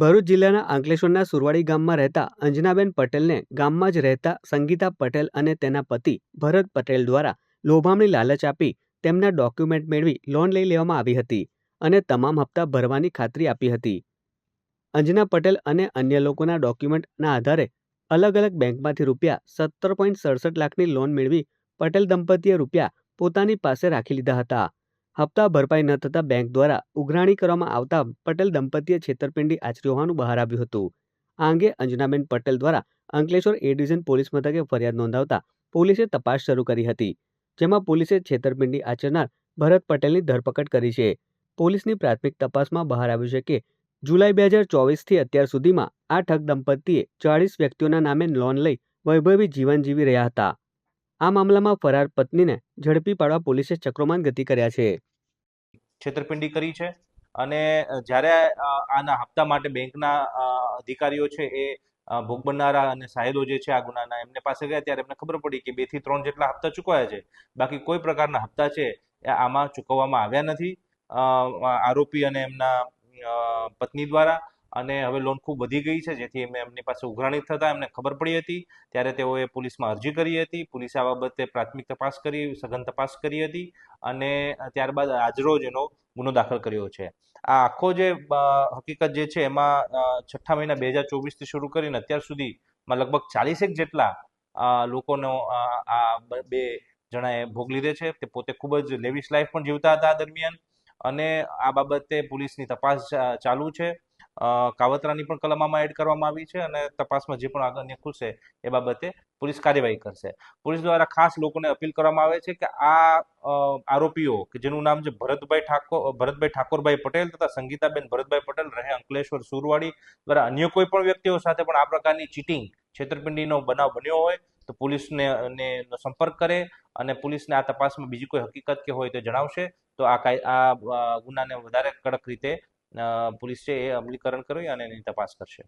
ભરૂચ જિલ્લાના અંકલેશ્વરના સુરવાડી ગામમાં રહેતા અંજનાબેન પટેલને ગામમાં જ રહેતા સંગીતા પટેલ અને તેના પતિ ભરત પટેલ દ્વારા લોભામણી લાલચ આપી તેમના ડોક્યુમેન્ટ મેળવી લોન લઈ લેવામાં આવી હતી અને તમામ હપ્તા ભરવાની ખાતરી આપી હતી. અંજના પટેલ અને અન્ય લોકોના ડોક્યુમેન્ટના આધારે અલગ અલગ બેંકમાંથી રૂપિયા સત્તર પોઈન્ટ સડસઠ લાખની લોન મેળવી પટેલ દંપતીએ રૂપિયા પોતાની પાસે રાખી લીધા હતા. હપ્તા ભરપાઈ ન થતાં બેંક દ્વારા ઉઘરાણી કરવામાં આવતા પટેલ દંપતીએ છેતરપિંડી આચરી હોવાનું બહાર આવ્યું હતું. આ અંગે અંજનાબેન પટેલ દ્વારા અંકલેશ્વર એ ડિવિઝન પોલીસ મથકે ફરિયાદ નોંધાવતા પોલીસે તપાસ શરૂ કરી હતી, જેમાં પોલીસે છેતરપિંડી આચરનાર ભરત પટેલની ધરપકડ કરી છે. પોલીસની પ્રાથમિક તપાસમાં બહાર આવ્યું છે કે, જુલાઈ બે હજાર ચોવીસથી અત્યાર સુધીમાં આ ઠગ દંપતીએ ચાળીસ વ્યક્તિઓના નામે લોન લઈ વૈભવી જીવન જીવી રહ્યા હતા. આ મામલામાં ફરાર પત્નીને ઝડપી પાડવા પોલીસે ચક્રોમાન ગતિ કર્યા છે. છેતરપિંડી કરી છે અને જ્યારે આના હપ્તા માટે બેંકના અધિકારીઓ છે એ ભોગ બનનારા અને સાહેદો જે છે આ ગુનાના એમને પાસે ગયા ત્યારે એમને ખબર પડી કે બેથી ત્રણ જેટલા હપ્તા ચૂકવાયા છે. બાકી કોઈ પ્રકારના હપ્તા છે એ આમાં ચૂકવવામાં આવ્યા નથી. આરોપી અને એમના પત્ની દ્વારા અને હવે લોન ખૂબ વધી ગઈ છે, જેથી એમને એમની પાસે ઉઘરાણી થતા એમને ખબર પડી હતી. ત્યારે તેઓએ પોલીસમાં અરજી કરી હતી. પોલીસે આ બાબતે પ્રાથમિક તપાસ કરી, સઘન તપાસ કરી હતી અને ત્યારબાદ આજરોજ એનો ગુનો દાખલ કર્યો છે. આ આખો જે હકીકત જે છે, એમાં છઠ્ઠા મહિના બે હજાર ચોવીસથી શરૂ કરીને અત્યાર સુધીમાં લગભગ ચાલીસેક જેટલા લોકોનો આ બે જણાએ ભોગ લીધે છે. તે પોતે ખૂબ જ લેવિશ લાઈફ પણ જીવતા હતા દરમિયાન. અને આ બાબતે પોલીસની તપાસ ચાલુ છે. કાવતરાની પણ કલમ આમાં એડ કરવામાં આવી છે અને તપાસમાં જે પણ આગળ નીકળશે એ બાબતે પોલીસ કાર્યવાહી કરશે. પોલીસ દ્વારા ખાસ લોકોને અપીલ કરવામાં આવે છે કે આ આરોપીઓ કે જેનું નામ છે ભરતભાઈ ઠાકોર ભરતભાઈ ઠાકોરભાઈ પટેલ તથા સંગીતાબેન ભરતભાઈ પટેલ, રહે અંકલેશ્વર સુરવાડી દ્વારા અન્ય કોઈ પણ વ્યક્તિઓ સાથે પણ આ પ્રકારની ચીટિંગ છેતરપિંડીનો બનાવ બન્યો હોય તો પોલીસને સંપર્ક કરે અને પોલીસને આ તપાસમાં બીજી કોઈ હકીકત કે હોય તો જણાવશે. તો આ આ ગુનાને વધારે કડક રીતે પોલીસ છે એ અમલીકરણ કરી અને એની તપાસ કરશે.